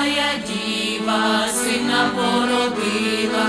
Пресвятая діва, сина породила.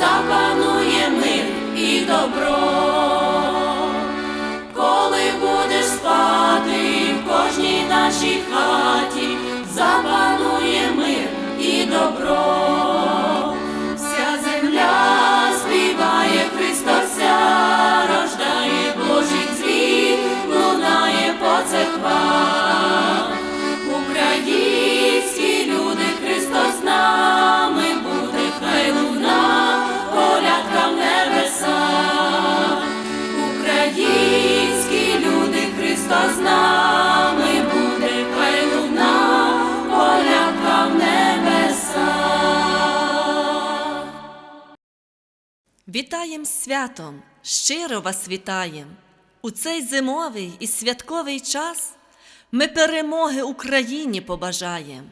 запанує мир і добро, коли будеш спати в кожній нашій хаті, запанує мир і добро. Вітаєм святом, щиро вас вітаєм! У цей зимовий і святковий час ми перемоги Україні побажаєм.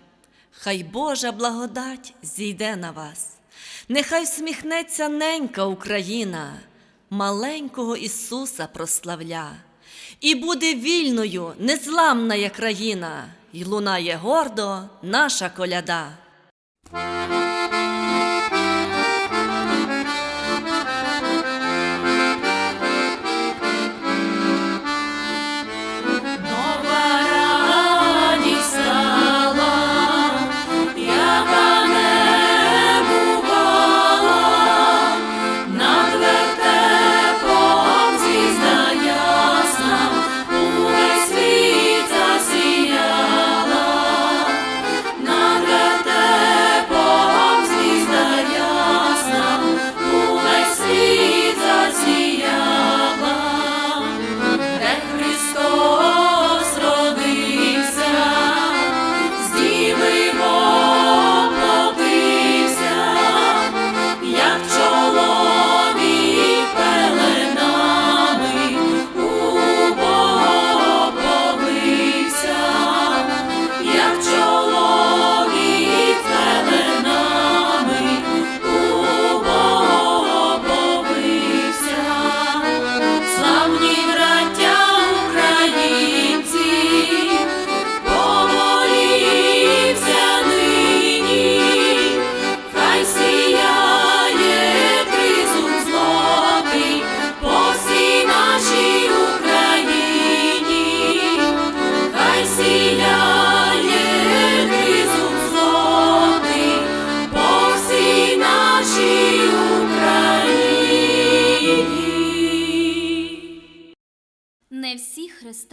Хай Божа благодать зійде на вас, нехай сміхнеться ненька Україна, маленького Ісуса прославля, і буде вільною, незламна країна, й лунає гордо наша коляда.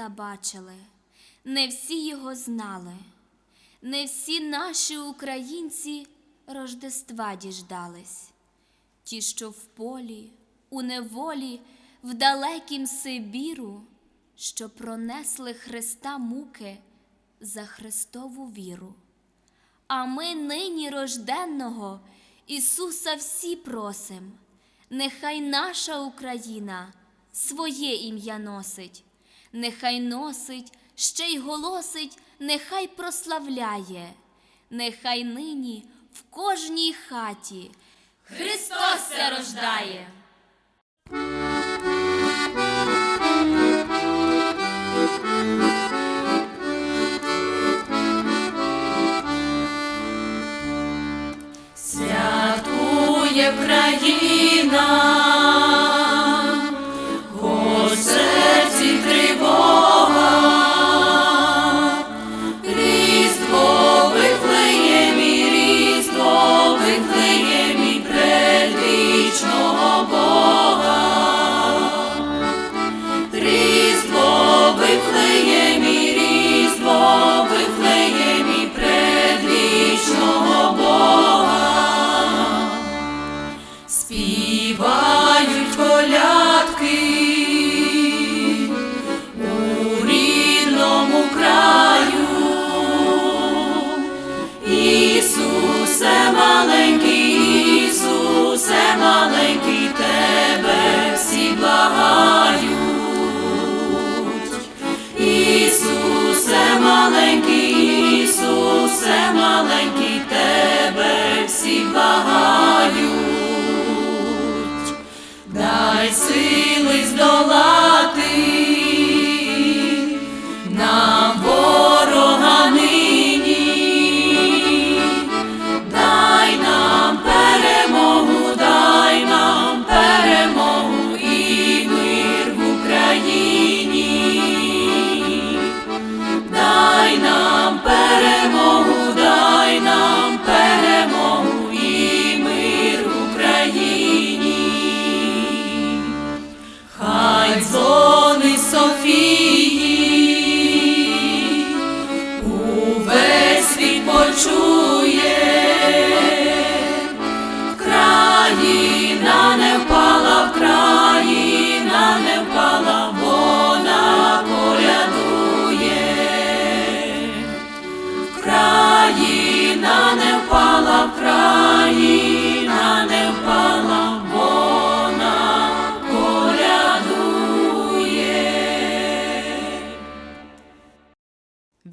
Ісуса бачили, не всі його знали, не всі наші українці Рождества діждались, ті, що в полі, у неволі, в далекім Сибіру, що пронесли Христа муки за Христову віру. А ми нині рожденного Ісуса всі просим, нехай наша Україна своє ім'я носить нехай носить, ще й голосить, нехай прославляє, нехай нині в кожній хаті Христос се рождає. Святкує країна, Дай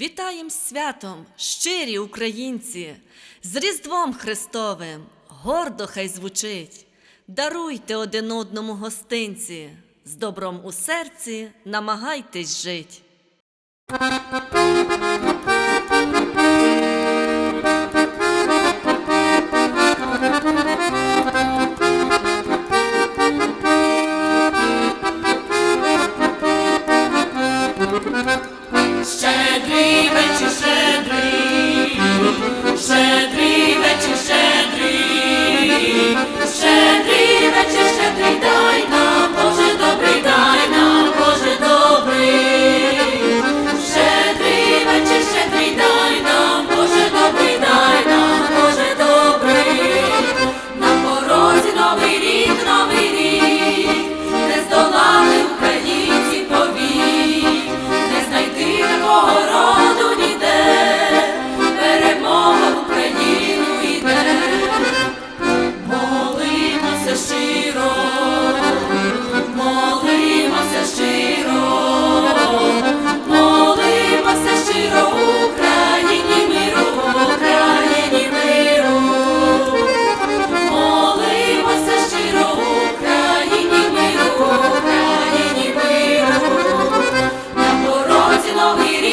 Вітаєм святом, щирі українці, з Різдвом Христовим, гордо хай звучить. Даруйте один одному гостинці, з добром у серці намагайтесь жить.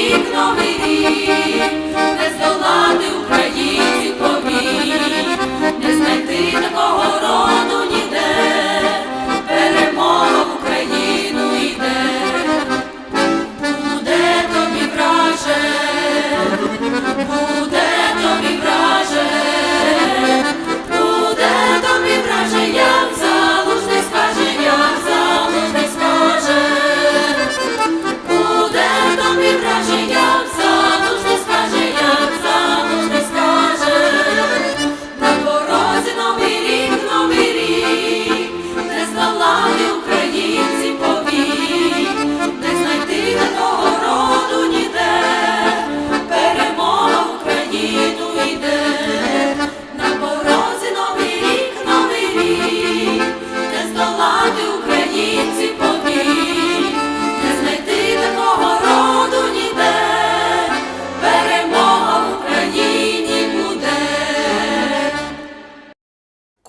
рік, новий рік, не здолу.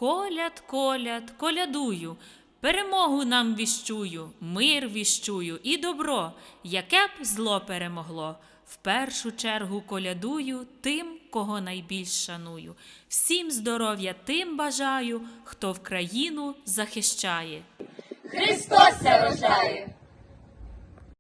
Коляд, коляд, колядую, перемогу нам віщую, мир віщую і добро, яке б зло перемогло. В першу чергу колядую тим, кого найбільш шаную. Всім здоров'я тим бажаю, хто в країну захищає. Христос ся рождає!